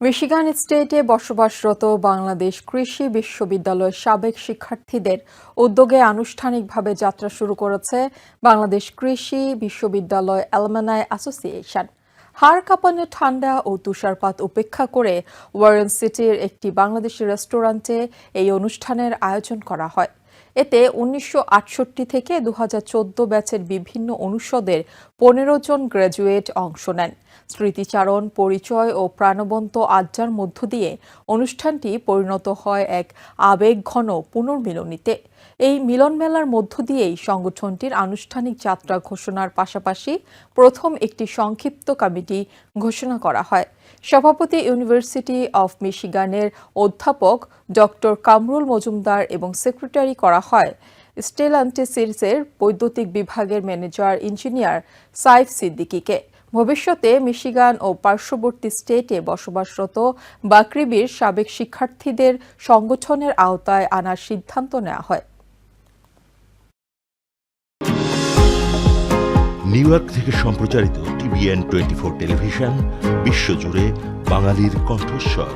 Michigan স্টেটে বসবাসরত বাংলাদেশ কৃষি বিশ্ববিদ্যালয়ের সাবেক শিক্ষার্থীদের উদ্যোগে আনুষ্ঠানিকভাবে যাত্রা শুরু করেছে বাংলাদেশ কৃষি বিশ্ববিদ্যালয় অ্যালমানাই অ্যাসোসিয়েশন। হাড় কাঁপানো ঠান্ডা ও তুষারপাত উপেক্ষা করে ওয়ারেন সিটির একটি বাংলাদেশি রেস্টুরেন্টে এই অনুষ্ঠানের আয়োজন করা হয়। এতে উনিশশো আটষট্টি থেকে দু হাজার চোদ্দ ব্যাচের বিভিন্ন অনুষদের পনেরো জন গ্র্যাজুয়েট অংশ নেন। স্মৃতিচারণ, পরিচয় ও প্রাণবন্ত আড্ডার মধ্য দিয়ে অনুষ্ঠানটি পরিণত হয় এক আবেগঘন পুনর্মিলনীতে। এই মিলন মেলার মধ্য দিয়েই সংগঠনটির আনুষ্ঠানিক যাত্রা ঘোষণার পাশাপাশি প্রথম একটি সংক্ষিপ্ত কমিটি ঘোষণা করা হয়। সভাপতি ইউনিভার্সিটি অফ মিশিগানের অধ্যাপক ডক্টর কামরুল মজুমদার এবং সেক্রেটারি করা হয়। স্টেলান্টেসিসের বৈদ্যুতিক বিভাগের ম্যানেজার ইঞ্জিনিয়ার সাইফ সিদ্দিকীকে। ভবিষ্যতে মিশিগান ও পার্শ্ববর্তী স্টেটে বসবাসরত বাকরিবির সাবেক শিক্ষার্থীদের সংগঠনের আওতায় আনার সিদ্ধান্ত নেওয়া হয়। নিউ ইয়র্ক থেকে সম্প্রচারিত টিভিএন টোয়েন্টি ফোর টেলিভিশন, বিশ্বজুড়ে বাঙালির কণ্ঠস্বর।